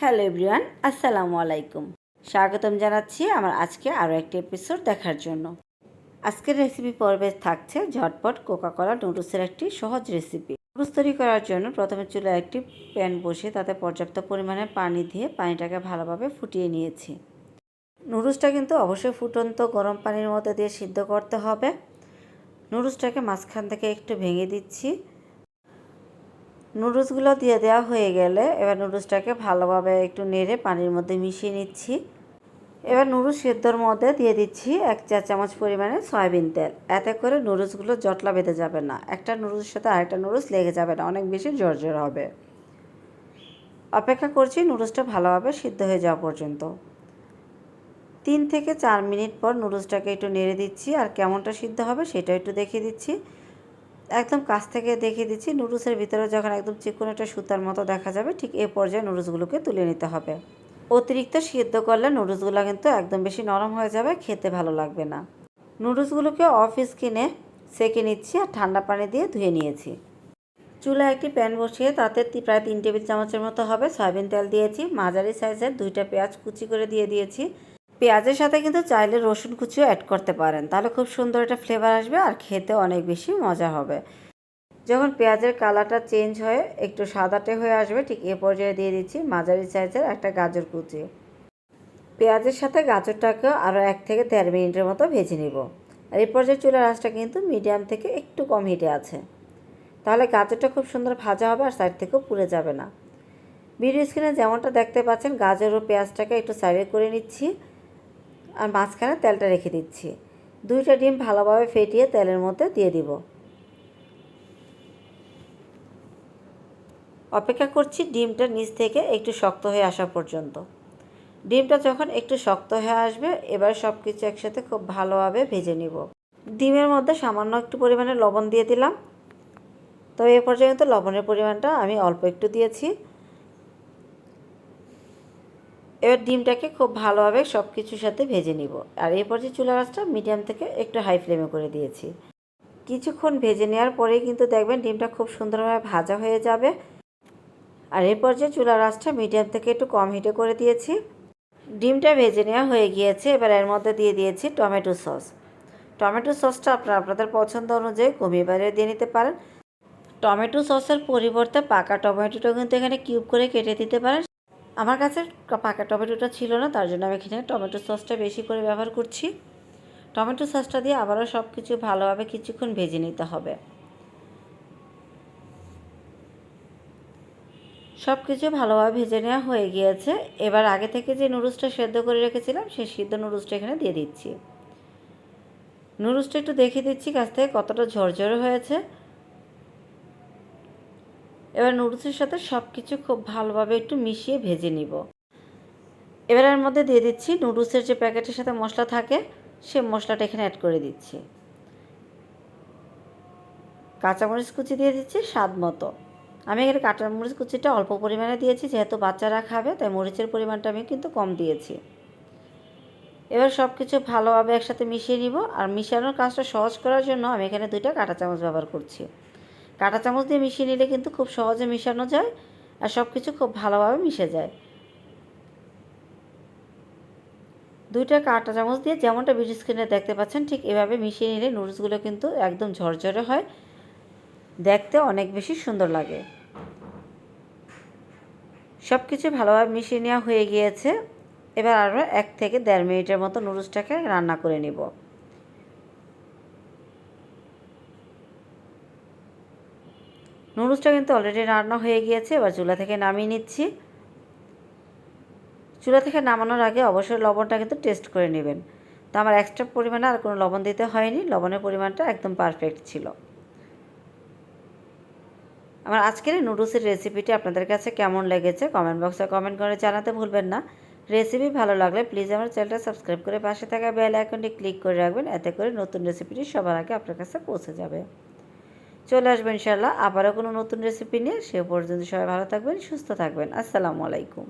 Hello everyone, আসসালামু আলাইকুম। স্বাগতম জানাচ্ছি আমার আজকে আরও একটি এপিসোড দেখার জন্য। আজকের রেসিপি পর্বে থাকছে ঝটপট কোকা কলা নুডলসের একটি সহজ রেসিপি নুডলস তৈরি করার জন্য প্রথমে চুলায় একটি প্যান বসিয়ে তাতে পর্যাপ্ত পরিমাণে পানি দিয়ে পানিটাকে ভালোভাবে ফুটিয়ে নিয়েছি। নুডলসটা কিন্তু অবশ্যই ফুটন্ত গরম পানির মধ্যে দিয়ে সিদ্ধ করতে হবে। নুডলসটাকে মাঝখান থেকে একটু ভেঙে দিচ্ছি। নুডলসগুলো দিয়ে দেওয়া হয়ে গেলে এবার নুডলসটাকে ভালোভাবে একটু নেড়ে পানির মধ্যে মিশিয়ে নিচ্ছি। এবার নুডলস সেদ্ধর মধ্যে দিয়ে দিচ্ছি এক চা চামচ পরিমাণে সয়াবিন তেল। এতে করে নুডলসগুলো জটলা বেঁধে যাবে না। একটা নুডলসের সাথে আরেকটা নুডলস লেগে যাবে না, অনেক বেশি জর্জর হবে। অপেক্ষা করছি নুডলসটা ভালোভাবে সিদ্ধ হয়ে যাওয়া পর্যন্ত। তিন থেকে চার মিনিট পর নুডলসটাকে একটু নেড়ে দিচ্ছি আর কেমনটা সিদ্ধ হবে সেটা একটু দেখিয়ে দিচ্ছি। একদম কাছ থেকে দেখিয়ে দিচ্ছি। নুডলসের ভিতরে যখন একদম চিকন একটা সুতার মতো দেখা যাবে, ঠিক এ পর্যায়ে নুডলসগুলোকে তুলে নিতে হবে। অতিরিক্ত সিদ্ধ করলে নুডলসগুলো কিন্তু একদম বেশি নরম হয়ে যাবে, খেতে ভালো লাগবে না। নুডলসগুলোকে অফ স্কিনে সেকে নিচ্ছি আর ঠান্ডা পানি দিয়ে ধুয়ে নিয়েছি। চুলায় একটি প্যান বসিয়ে তাতে প্রায় তিন টেবিল চামচের মতো হবে সয়াবিন তেল দিয়েছি। মাঝারি সাইজের দুইটা পেঁয়াজ কুচি করে দিয়ে দিয়েছি। পেঁয়াজের সাথে কিন্তু চাইলে রসুন কুচিও অ্যাড করতে পারেন। তাহলে খুব সুন্দর একটা ফ্লেভার আসবে আর খেতে অনেক বেশি মজা হবে। যখন পেঁয়াজের কালারটা চেঞ্জ হয়ে একটু সাদাটে হয়ে আসবে, ঠিক এ পর্যায়ে দিয়ে দিচ্ছি মাঝারি সাইজের একটা গাজর কুচি। পেঁয়াজের সাথে গাজরটাকেও আরও এক থেকে দেড় মিনিটের মতো ভেজে নিব। আর এই পর্যায়ে চুলার আঁচটা কিন্তু মিডিয়াম থেকে একটু কম হিটে আছে। তাহলে গাজরটা খুব সুন্দর ভাজা হবে আর সাইড থেকেও পুড়ে যাবে না। ভিডিও স্ক্রিনে যেমনটা দেখতে পাচ্ছেন, গাজর ও পেঁয়াজটাকে একটু সাইডে করে নিচ্ছি। আর মাঝখানে তেলটা রেখে দিচ্ছি। দুইটা ডিম ভালোভাবে ফেটিয়ে তেলের মধ্যে দিয়ে দিব। অপেক্ষা করছি ডিমটা নিচ থেকে একটু শক্ত হয়ে আসা পর্যন্ত। ডিমটা যখন একটু শক্ত হয়ে আসবে, এবার সব কিছু একসাথে খুব ভালোভাবে ভেজে নিব। ডিমের মধ্যে সামান্য একটু পরিমাণে লবণ দিয়ে দিলাম। তবে এ পর্যন্ত লবণের পরিমাণটা আমি অল্প একটু দিয়েছি। এবার ডিমটাকে খুব ভালোভাবে সব কিছুর সাথে ভেজে নিব। আর এরপর যে চুলা রাসটা মিডিয়াম থেকে একটু হাই ফ্লেমে করে দিয়েছি। কিছুক্ষণ ভেজে নেওয়ার পরেই কিন্তু দেখবেন ডিমটা খুব সুন্দরভাবে ভাজা হয়ে যাবে। আর এরপর যে চুলা রাসটা মিডিয়াম থেকে একটু কম হিটে করে দিয়েছি। ডিমটা ভেজে নেওয়া হয়ে গিয়েছে। এবার এর মধ্যে দিয়ে দিয়েছি টমেটো সস। টমেটো সসটা আপনারা আপনাদের পছন্দ অনুযায়ী কমিয়ে বাড়িয়ে দিয়ে নিতে পারেন। টমেটো সসের পরিবর্তে পাকা টমেটোটা কিন্তু এখানে কিউব করে কেটে দিতে পারেন। আমার কাছে পাকা টমেটোটা ছিল না, তার জন্য আমি এখানে টমেটো সসটা বেশি করে ব্যবহার করছি। টমেটো সসটা দিয়ে আবারও সব কিছু ভালোভাবে কিছুক্ষণ ভেজে নিতে হবে। সব কিছু ভালোভাবে ভেজে নেওয়া হয়ে গিয়েছে। এবার আগে থেকে যে নুডলসটা সেদ্ধ করে রেখেছিলাম, সেই সিদ্ধ নুডলসটা এখানে দিয়ে দিচ্ছি। নুডলসটা একটু দেখে দিচ্ছি কাছ থেকে কতটা ঝরঝরে হয়েছে। এবার নুডলসের সাথে সব কিছু খুব ভালোভাবে একটু মিশিয়ে ভেজে নিব। এবার এর মধ্যে দিয়ে দিচ্ছি নুডলসের যে প্যাকেটের সাথে মশলা থাকে সে মশলাটা এখানে অ্যাড করে দিচ্ছি। কাঁচামরিচ কুচি দিয়ে দিচ্ছি স্বাদ মতো। আমি এখানে কাঁচামরিচ কুচিটা অল্প পরিমাণে দিয়েছি, যেহেতু বাচ্চারা খাবে, তাই মরিচের পরিমাণটা আমি কিন্তু কম দিয়েছি। এবার সব কিছু ভালোভাবে একসাথে মিশিয়ে নিব, আর মিশানোর কাজটা সহজ করার জন্য আমি এখানে দুইটা কাঁটা চামচ ব্যবহার করছি। কাঁটা চামচ দিয়ে মিশিয়ে নিলে কিন্তু খুব সহজে মিশানো যায় আর সব কিছু খুব ভালোভাবে মিশে যায়। দুইটা কাঁটা চামচ দিয়ে যেমনটা ভিডিও স্ক্রিনে দেখতে পাচ্ছেন, ঠিক এভাবে মিশিয়ে নিলে নুডলসগুলো কিন্তু একদম ঝরঝরে হয়। দেখতে অনেক বেশি সুন্দর লাগে। সব কিছু ভালোভাবে মিশিয়ে নেওয়া হয়ে গিয়েছে। এবার আরও এক থেকে দেড় মিনিটের মতো নুডলসটাকে রান্না করে নিব। নুডলসটা কিন্তু অলরেডি রান্না হয়ে গিয়েছে, এবার চুলা থেকে নামিয়ে নিচ্ছি। চুলা থেকে নামানোর আগে অবশ্যই লবণটা কিন্তু টেস্ট করে নেবেন। তো আমার এক্সট্রা পরিমাণে আর কোনো লবণ দিতে হয়নি, লবণের পরিমাণটা একদম পারফেক্ট ছিল। আমার আজকের এই নুডলসের রেসিপিটি আপনাদের কাছে কেমন লেগেছে কমেন্ট বক্সে কমেন্ট করে জানাতে ভুলবেন না। রেসিপি ভালো লাগলে প্লিজ আমার চ্যানেলটা সাবস্ক্রাইব করে পাশে থাকা বেল আইকনটি ক্লিক করে রাখবেন, এতে করে নতুন রেসিপিটি সবার আগে আপনার কাছে পৌঁছে যাবে। চলে আসবেন ইনশাল্লাহ আবারও কোনো নতুন রেসিপি নিয়ে সে পর্যন্ত সবাই ভালো থাকবেন, সুস্থ থাকবেন। আসসালামু আলাইকুম।